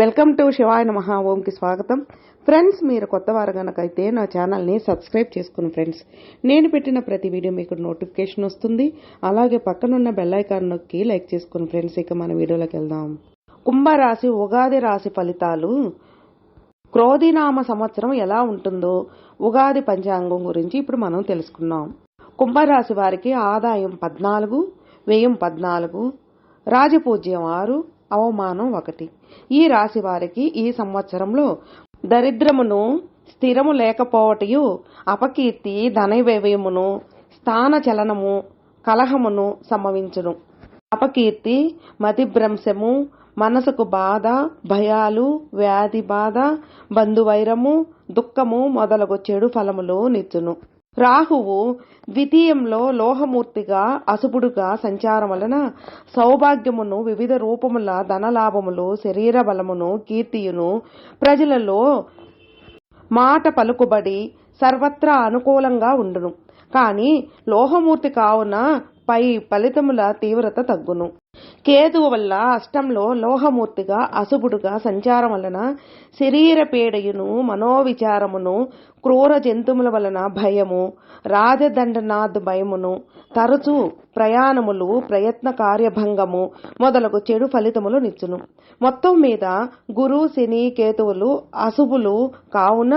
Welcome to శివాయ నమ. ఓంకి స్వాగతం. ఫ్రెండ్స్ మీరు కొత్త వారు కనుకైతే నా ఛానల్ని సబ్స్క్రైబ్ చేసుకుని ఫ్రెండ్స్. నేను పెట్టిన ప్రతి వీడియో మీకు నోటిఫికేషన్ వస్తుంది. అలాగే పక్కనున్న బెల్లైకాన్ నొక్కి లైక్ చేసుకుని ఫ్రెండ్స్ ఇక మన వీడియోలోకి వెళ్దాం. కుంభరాశి ఉగాది రాశి ఫలితాలు. క్రోధినామ సంవత్సరం ఎలా ఉంటుందో ఉగాది పంచాంగం గురించి ఇప్పుడు మనం తెలుసుకున్నాం. కుంభరాశి వారికి ఆదాయం పద్నాలుగు వ్యయం పద్నాలుగు రాజపూజ్యం ఆరు అవమానం ఒకటి. ఈ రాశి వారికి ఈ సంవత్సరంలో దరిద్రమును స్థిరము లేకపోవటయు అపకీర్తి ధనవ్యయమును స్థాన చలనము కలహమును సంభవించును. అపకీర్తి మతిభ్రంశము మనసుకు బాధ భయాలు వ్యాధి బాధ బంధువైరము దుఃఖము మొదలగు చెడు ఫలములు నిచ్చును. రాహువు ద్వితీయంలో లోహమూర్తిగా అశుభుడుగా సంచారం వలన సౌభాగ్యమును వివిధ రూపముల ధనలాభములు శరీర బలమును కీర్తియును ప్రజలలో మాట పలుకుబడి సర్వత్రా అనుకూలంగా ఉండును. కాని లోహమూర్తి కావున పై ఫలితముల తీవ్రత తగ్గును. కేతువు వల్ల అష్టంలో లోహమూర్తిగా అశుభుడుగా సంచారం వలన శరీర పీడయును మనోవిచారమును క్రూర జంతువుల వలన భయము రాజదండనాథ్ భయమును తరచు ప్రయాణములు ప్రయత్న కార్యభంగము మొదలగు చెడు ఫలితములు నిచ్చును. మొత్తం మీద గురు శని కేతువులు అశుభులు కావున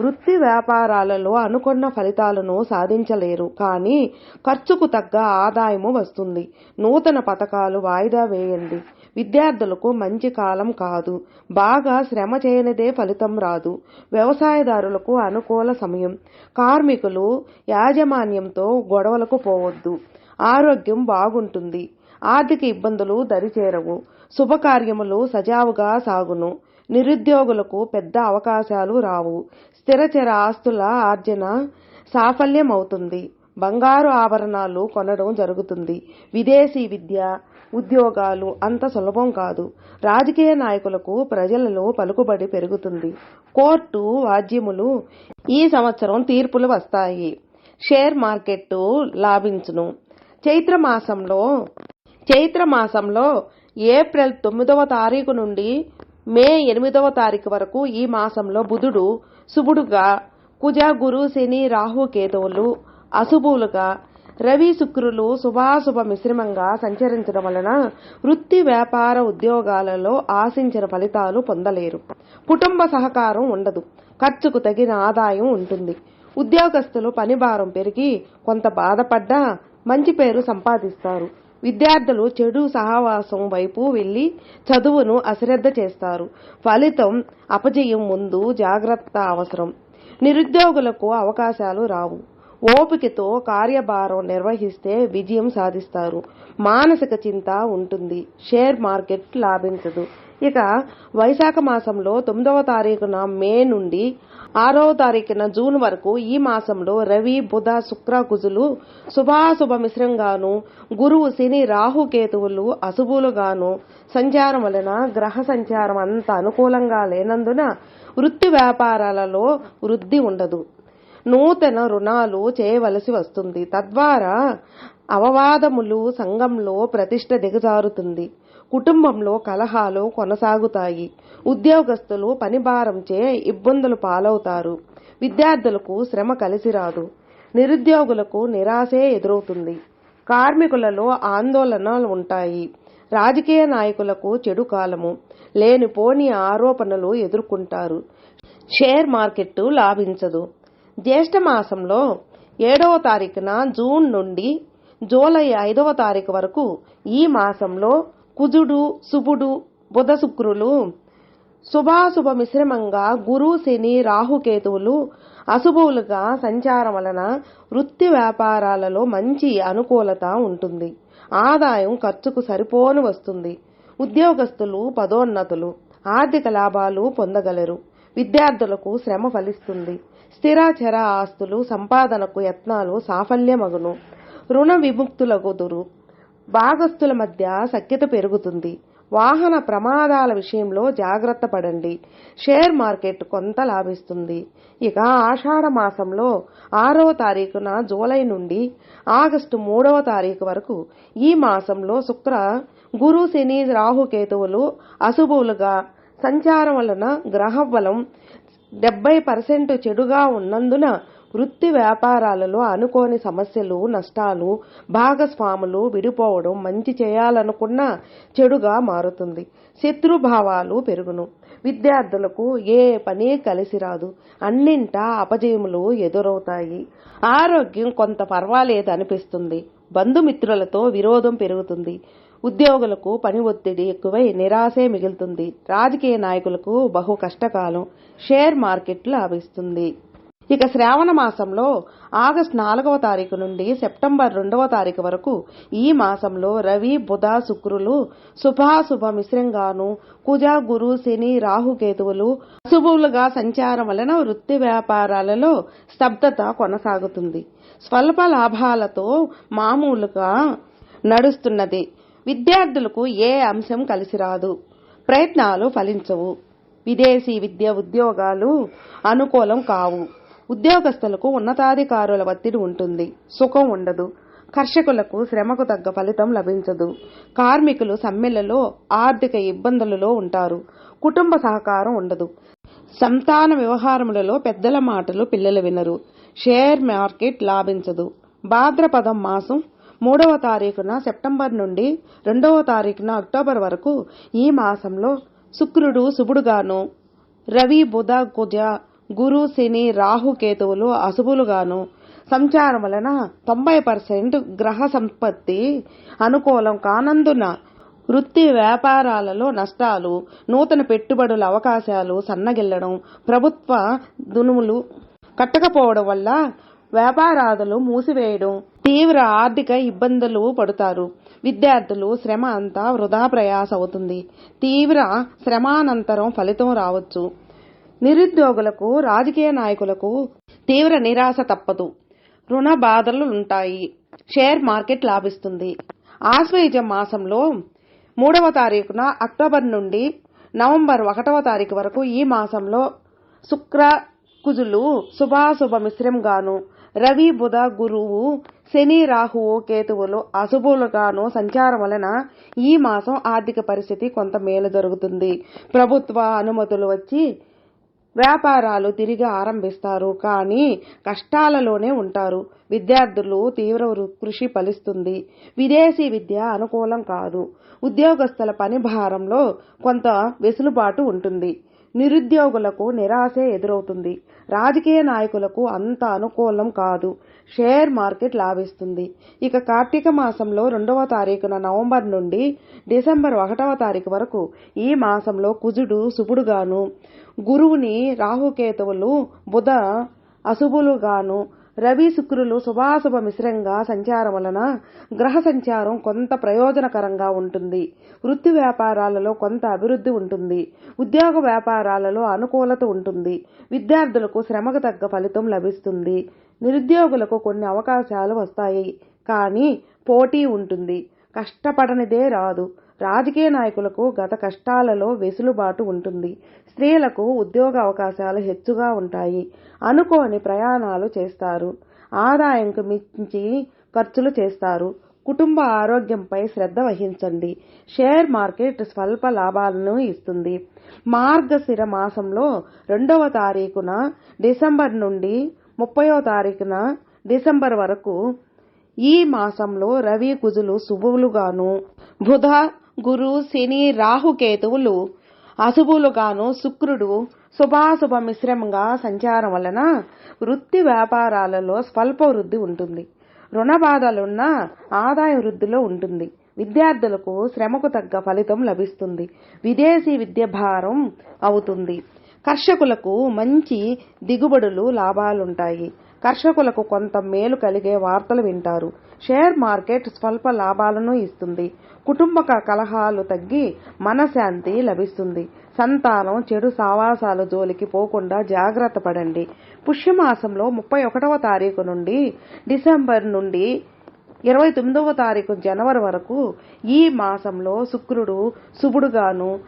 వృత్తి వ్యాపారాలలో అనుకున్న ఫలితాలను సాధించలేరు. కానీ ఖర్చుకు తగ్గ ఆదాయము వస్తుంది. నూతన పథకాలు వాయిదా వేయండి. విద్యార్థులకు మంచి కాలం కాదు. బాగా శ్రమ చేయనిదే ఫలితం రాదు. వ్యవసాయదారులకు అనుకూల సమయం. కార్మికులు యాజమాన్యంతో గొడవలకు పోవద్దు. ఆరోగ్యం బాగుంటుంది. ఆర్థిక ఇబ్బందులు దరిచేరవు. శుభకార్యములు సజావుగా సాగును. నిరుద్యోగులకు పెద్ద అవకాశాలు రావు. స్థిరచర ఆస్తుల ఆర్జన సాఫల్యం అవుతుంది బంగారు ఆభరణాలు కొనడం జరుగుతుంది. విదేశీ విద్య ఉద్యోగాలు అంత సులభం కాదు. రాజకీయ నాయకులకు ప్రజలలో పలుకుబడి పెరుగుతుంది. కోర్టు వాద్యములు ఈ సంవత్సరం తీర్పులు వస్తాయి. Share market లాభించును. చైత్ర మాసంలో చైత్ర మాసంలో ఏప్రిల్ తొమ్మిదవ తారీఖు నుండి మే ఎనిమిదవ తారీఖు వరకు ఈ మాసంలో బుధుడు శుభుడుగా కుజ గురు శని రాహు కేతువులు అశుభులుగా రవి శుక్రులు శుభాశుభ మిశ్రమంగా సంచరించడం వలన వృత్తి వ్యాపార ఉద్యోగాలలో ఆశించిన ఫలితాలు పొందలేరు. కుటుంబ సహకారం ఉండదు. ఖర్చుకు తగిన ఆదాయం ఉంటుంది. ఉద్యోగస్తులు పనిభారం పెరిగి కొంత బాధపడ్డా మంచి పేరు సంపాదిస్తారు. విద్యార్థులు చెడు సహవాసం వైపు వెళ్ళి చదువును అశ్రద్ధ చేస్తారు. ఫలితం అపజయం ముందు జాగ్రత్త అవసరం. నిరుద్యోగులకు అవకాశాలు రావు. ఓపికతో కార్యభారం నిర్వహిస్తే విజయం సాధిస్తారు. మానసిక చింత ఉంటుంది. షేర్ మార్కెట్ లాభించదు. ఇక వైశాఖ మాసంలో తొమ్మిదవ తారీఖున మే నుండి ఆరవ తారీఖున జూన్ వరకు ఈ మాసంలో రవి బుధ శుక్ర కుజులు శుభాశుభ మిశ్రంగాను గురువు శని రాహు కేతువులు అశుభులుగాను సంచారం వలన గ్రహ సంచారం అంత అనుకూలంగా లేనందున వృత్తి వ్యాపారాలలో వృద్ధి ఉండదు. నూతన రుణాలు చేయవలసి వస్తుంది. తద్వారా అవవాదములు సంఘంలో ప్రతిష్ట దిగజారుతుంది. కుటుంబంలో కలహాలు కొనసాగుతాయి. ఉద్యోగస్తులు పనిభారంచే ఇబ్బందులు పాలవుతారు. విద్యార్థులకు శ్రమ కలిసి రాదు. నిరుద్యోగులకు నిరాశే ఎదురవుతుంది. కార్మికులలో ఆందోళనలు ఉంటాయి. రాజకీయ నాయకులకు చెడు కాలము. లేనిపోని ఆరోపణలు ఎదుర్కొంటారు. షేర్ మార్కెట్ లాభించదు. జ్యేష్ఠ మాసంలో ఏడవ తారీఖున జూన్ నుండి జూలై ఐదవ తారీఖు వరకు ఈ మాసంలో కుజుడు శుభుడు బుధ శుక్రులు శుభాశుభ మిశ్రమంగా గురు శని రాహుకేతువులు అశుభులుగా సంచారం వలన వృత్తి వ్యాపారాలలో మంచి అనుకూలత ఉంటుంది. ఆదాయం ఖర్చుకు సరిపోను వస్తుంది. ఉద్యోగస్తులు పదోన్నతులు ఆర్థిక లాభాలు పొందగలరు. విద్యార్థులకు శ్రమ ఫలిస్తుంది. స్థిరాచర ఆస్తులు సంపాదనకు యత్నాలు సాఫల్యమగును. రుణ విముక్తులగుదురు భాగస్తుల మధ్య సఖ్యత పెరుగుతుంది. వాహన ప్రమాదాల విషయంలో జాగ్రత్త పడండి. షేర్ మార్కెట్ కొంత లాభిస్తుంది. ఇక ఆషాఢ మాసంలో ఆరవ తారీఖున జూలై నుండి ఆగస్టు మూడవ తారీఖు వరకు ఈ మాసంలో శుక్ర గురు శని రాహుకేతువులు అశుభులుగా సంచారం వలన గ్రహ బలం డెబ్బై పర్సెంట్ చెడుగా ఉన్నందున వృత్తి వ్యాపారాలలో అనుకోని సమస్యలు నష్టాలు భాగస్వాములు విడిపోవడం మంచి చేయాలనుకున్న చెడుగా మారుతుంది. శత్రుభావాలు పెరుగును. విద్యార్థులకు ఏ పని కలిసి రాదు. అన్నింటా అపజయములు ఎదురవుతాయి. ఆరోగ్యం కొంత పర్వాలేదు అనిపిస్తుంది బంధుమిత్రులతో విరోధం పెరుగుతుంది. ఉద్యోగులకు పని ఒత్తిడి ఎక్కువై నిరాశే మిగులుతుంది. రాజకీయ నాయకులకు బహు కష్టకాలం. షేర్ మార్కెట్ లాభిస్తుంది. ఇక శ్రావణ మాసంలో ఆగస్టు నాలుగవ తారీఖు నుండి సెప్టెంబర్ రెండవ తారీఖు వరకు ఈ మాసంలో రవి బుధ శుక్రులు శుభాశుభ మిశ్రంగాను కుజ గురు శని రాహుకేతువులు అశుభులుగా సంచారం వలన వృత్తి వ్యాపారాలలో స్తబ్దత కొనసాగుతుంది. స్వల్ప లాభాలతో మామూలుగా నడుస్తున్నది. విద్యార్థులకు ఏ అంశం కలిసి రాదు ప్రయత్నాలు ఫలించవు. విదేశీ విద్య ఉద్యోగాలు అనుకూలం కావు. ఉద్యోగస్తులకు ఉన్నతాధికారుల ఒత్తిడి ఉంటుంది. సుఖం ఉండదు. కర్షకులకు శ్రమకు తగ్గ ఫలితం లభించదు. కార్మికులు సమ్మెలలో ఆర్థిక ఇబ్బందులలో ఉంటారు. కుటుంబ సహకారం ఉండదు. సంతాన వ్యవహారములలో పెద్దల మాటలు పిల్లలు వినరు. షేర్ మార్కెట్ లాభించదు. భాద్రపదం మాసం మూడవ తారీఖున సెప్టెంబర్ నుండి రెండవ తారీఖున అక్టోబర్ వరకు ఈ మాసంలో శుక్రుడు శుభుడుగాను రవి బుధ కుజ గురు శని రాహు కేతువులు అశుభులుగాను సంచారం వలన తొంభై పర్సెంట్ గ్రహ సంపత్తి అనుకూలం కానందున వృత్తి వ్యాపారాలలో నష్టాలు నూతన పెట్టుబడుల అవకాశాలు సన్నగిల్లడం ప్రభుత్వ దునుములు కట్టకపోవడం వల్ల వ్యాపారాలు మూసివేయడం తీవ్ర ఆర్థిక ఇబ్బందులు పడుతారు. విద్యార్థులు శ్రమ అంతా వృధా ప్రయాస అవుతుంది. తీవ్ర శ్రమానంతరం ఫలితం రావచ్చు. నిరుద్యోగులకు రాజకీయ నాయకులకు తీవ్ర నిరాశ తప్పదు. రుణ బాధలు ఉంటాయి. షేర్ మార్కెట్ లాభిస్తుంది. ఆశ్వేజ మాసంలో మూడవ తారీఖున అక్టోబర్ నుండి నవంబర్ ఒకటవ తారీఖు వరకు ఈ మాసంలో శుక్ర కుజులు శుభాశుభ మిశ్రంగాను రవి బుధ గురువు శని రాహువు కేతువులు అశుభులుగాను సంచారం వలన ఈ మాసం ఆర్థిక పరిస్థితి కొంత మేలు జరుగుతుంది. ప్రభుత్వ అనుమతులు వచ్చి వ్యాపారాలు తిరిగి ఆరంభిస్తారు. కానీ కష్టాలలోనే ఉంటారు. విద్యార్థులు తీవ్ర కృషి ఫలిస్తుంది. విదేశీ విద్య అనుకూలం కాదు. ఉద్యోగస్తుల పని భారంలో కొంత వెసులుబాటు ఉంటుంది. నిరుద్యోగులకు నిరాశే ఎదురవుతుంది. రాజకీయ నాయకులకు అంత అనుకూలం కాదు. షేర్ మార్కెట్ లాభిస్తుంది. ఇక కార్తీక మాసంలో రెండవ తారీఖున నవంబర్ నుండి డిసెంబర్ ఒకటవ తారీఖు వరకు ఈ మాసంలో కుజుడు శుభుడుగాను గురువుని రాహుకేతువులు బుధ అశుభులుగాను రవి శుక్రులు శుభాశుభ మిశ్రంగా సంచారం వలన గ్రహ సంచారం కొంత ప్రయోజనకరంగా ఉంటుంది. వృత్తి వ్యాపారాలలో కొంత అభివృద్ధి ఉంటుంది. ఉద్యోగ వ్యాపారాలలో అనుకూలత ఉంటుంది. విద్యార్థులకు శ్రమకు తగ్గ ఫలితం లభిస్తుంది. నిరుద్యోగులకు కొన్ని అవకాశాలు వస్తాయి. కానీ పోటీ ఉంటుంది. కష్టపడనిదే రాదు. రాజకీయ నాయకులకు గత కష్టాలలో వెసులుబాటు ఉంటుంది. స్త్రీలకు ఉద్యోగ అవకాశాలు హెచ్చుగా ఉంటాయి. అనుకోని ప్రయాణాలు చేస్తారు. ఆదాయంకు మించి ఖర్చులు చేస్తారు. కుటుంబ ఆరోగ్యంపై శ్రద్ధ వహించండి. షేర్ మార్కెట్ స్వల్ప లాభాలను ఇస్తుంది. మార్గశిర మాసంలో రెండవ తారీఖున డిసెంబర్ నుండి ముప్పయో తారీఖున డిసెంబర్ వరకు ఈ మాసంలో రవి కుజులు శుభులుగాను బుధ గురు శని రాహుకేతువులు అశుభులుగాను శుక్రుడు శుభాశుభ మిశ్రమంగా సంచారం వలన వృత్తి వ్యాపారాలలో స్వల్ప వృద్ధి ఉంటుంది. రుణ బాధలున్న ఆదాయ వృద్ధిలో ఉంటుంది. విద్యార్థులకు శ్రమకు తగ్గ ఫలితం లభిస్తుంది. విదేశీ విద్య భారం అవుతుంది. కర్షకులకు మంచి దిగుబడులు లాభాలుంటాయి. కర్షకులకు కొంత మేలు కలిగే వార్తలు వింటారు. షేర్ మార్కెట్ స్వల్ప లాభాలను ఇస్తుంది. కుటుంబ క- కలహాలు తగ్గి మనశాంతి లభిస్తుంది. సంతానం చెడు సావాసాల జోలికి పోకుండా జాగ్రత్త పడండి. పుష్యమాసంలో ముప్పై ఒకటవ తారీఖు నుండి డిసెంబర్ నుండి ఇరవై తొమ్మిదవ తారీఖు జనవరి వరకు ఈ మాసంలో శుక్రుడు శుభుడుగాను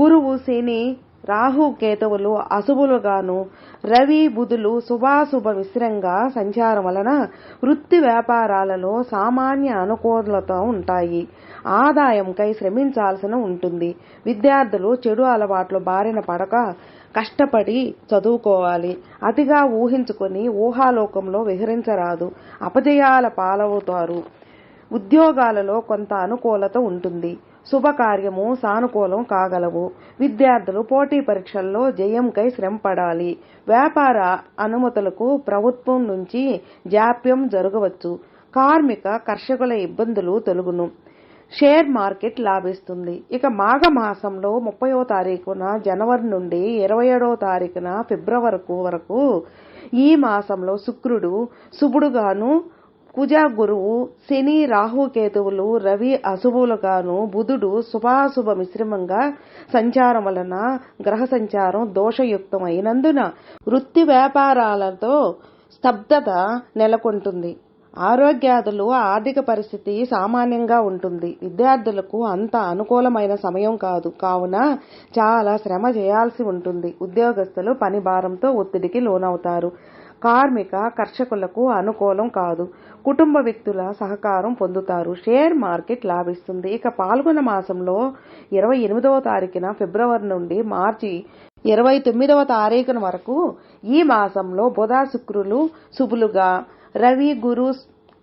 గురువు శని రాహు కేతువులు అశుభులుగాను రవి బుధులు శుభాశుభ మిశ్రంగా సంచారం వలన వృత్తి వ్యాపారాలలో సామాన్య అనుకూలత ఉంటాయి. ఆదాయంకై శ్రమించాల్సిన ఉంటుంది. విద్యార్థులు చెడు అలవాట్లు బారిన పడక కష్టపడి చదువుకోవాలి. అతిగా ఊహించుకొని ఊహాలోకంలో విహరించరాదు. అపజయాల పాలవుతారు. ఉద్యోగాలలో కొంత అనుకూలత ఉంటుంది. శుభకార్యము సానుకూలం కాగలవు. విద్యార్థులు పోటీ పరీక్షల్లో జయంకై శ్రమపడాలి. వ్యాపార అనుమతులకు ప్రభుత్వం నుంచి జాప్యం జరగవచ్చు. కార్మిక కర్షకుల ఇబ్బందులు తొలుగును. షేర్ మార్కెట్ లాభిస్తుంది. ఇక మాఘ మాసంలో ముప్పయో తారీఖున జనవరి నుండి ఇరవై ఏడవ తారీఖున ఫిబ్రవరి వరకు ఈ మాసంలో శుక్రుడు శుభుడుగాను కుజ గురువు శని రాహుకేతువులు రవి అశుభులుగాను బుధుడు శుభాశుభ మిశ్రమంగా సంచారం వలన గ్రహ సంచారం దోషయుక్తం అయినందున వృత్తి వ్యాపారాలతో స్తబ్దత నెలకొంటుంది. ఆరోగ్యాదులు ఆర్థిక పరిస్థితి సామాన్యంగా ఉంటుంది. విద్యార్థులకు అంత అనుకూలమైన సమయం కాదు. కావున చాలా శ్రమ చేయాల్సి ఉంటుంది. ఉద్యోగస్తులు పని భారంతో ఒత్తిడికి లోనవుతారు. కార్మిక కర్షకులకు అనుకూలం కాదు. కుటుంబ వ్యక్తుల సహకారం పొందుతారు. షేర్ మార్కెట్ లాభిస్తుంది. ఇక పాల్గొన మాసంలో ఇరవై ఎనిమిదవ తారీఖున ఫిబ్రవరి నుండి మార్చి ఇరవై తొమ్మిదవ తారీఖున వరకు ఈ మాసంలో బుధ శుక్రులు శుభులుగా రవి గురు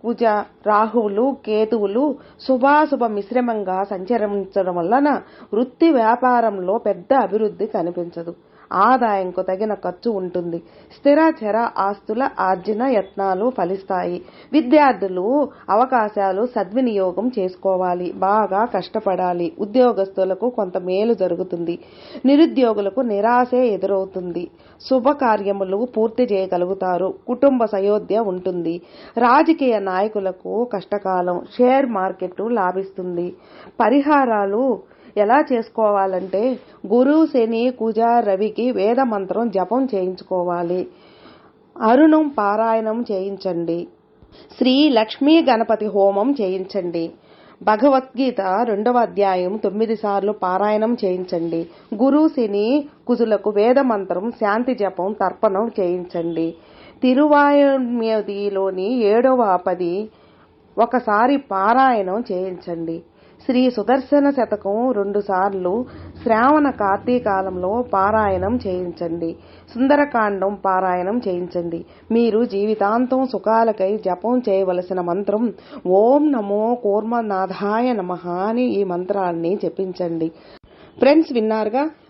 కుజ రాహువులు కేతువులు శుభాశుభ మిశ్రమంగా సంచరించడం వలన వృత్తి వ్యాపారంలో పెద్ద అభివృద్ధి కనిపించదు. ఆదాయంకు తగిన ఖర్చు ఉంటుంది. స్థిరచర ఆస్తుల ఆర్జన యత్నాలు ఫలిస్తాయి. విద్యార్థులు అవకాశాలు సద్వినియోగం చేసుకోవాలి. బాగా కష్టపడాలి. ఉద్యోగస్తులకు కొంత మేలు జరుగుతుంది. నిరుద్యోగులకు నిరాశే ఎదురవుతుంది. శుభకార్యములు పూర్తి చేయగలుగుతారు. కుటుంబ సయోధ్య ఉంటుంది. రాజకీయ నాయకులకు కష్టకాలం. షేర్ మార్కెట్ లాభిస్తుంది. పరిహారాలు ఎలా చేసుకోవాలంటే గురు శని కుజ రవికి వేద మంత్రం జపం చేయించుకోవాలి. అరుణం పారాయణం చేయించండి. శ్రీ లక్ష్మీ గణపతి హోమం చేయించండి. భగవద్గీత రెండవ అధ్యాయం తొమ్మిది సార్లు పారాయణం చేయించండి. గురు శని కుజులకు వేద మంత్రం శాంతి జపం తర్పణం చేయించండి. తిరువాయుర్మదిలోని ఏడవ పది ఒకసారి పారాయణం చేయించండి. శ్రీ సుదర్శన శతకం రెండు సార్లు శ్రావణ కార్తీకాలంలో పారాయణం చేయించండి. సుందరకాండం పారాయణం చేయించండి. మీరు జీవితాంతం సుఖాలకై జపం చేయవలసిన మంత్రం ఓం నమో కూర్మనాథాయ నమ అని ఈ మంత్రాన్ని జపించండి. ఫ్రెండ్స్ విన్నారుగా?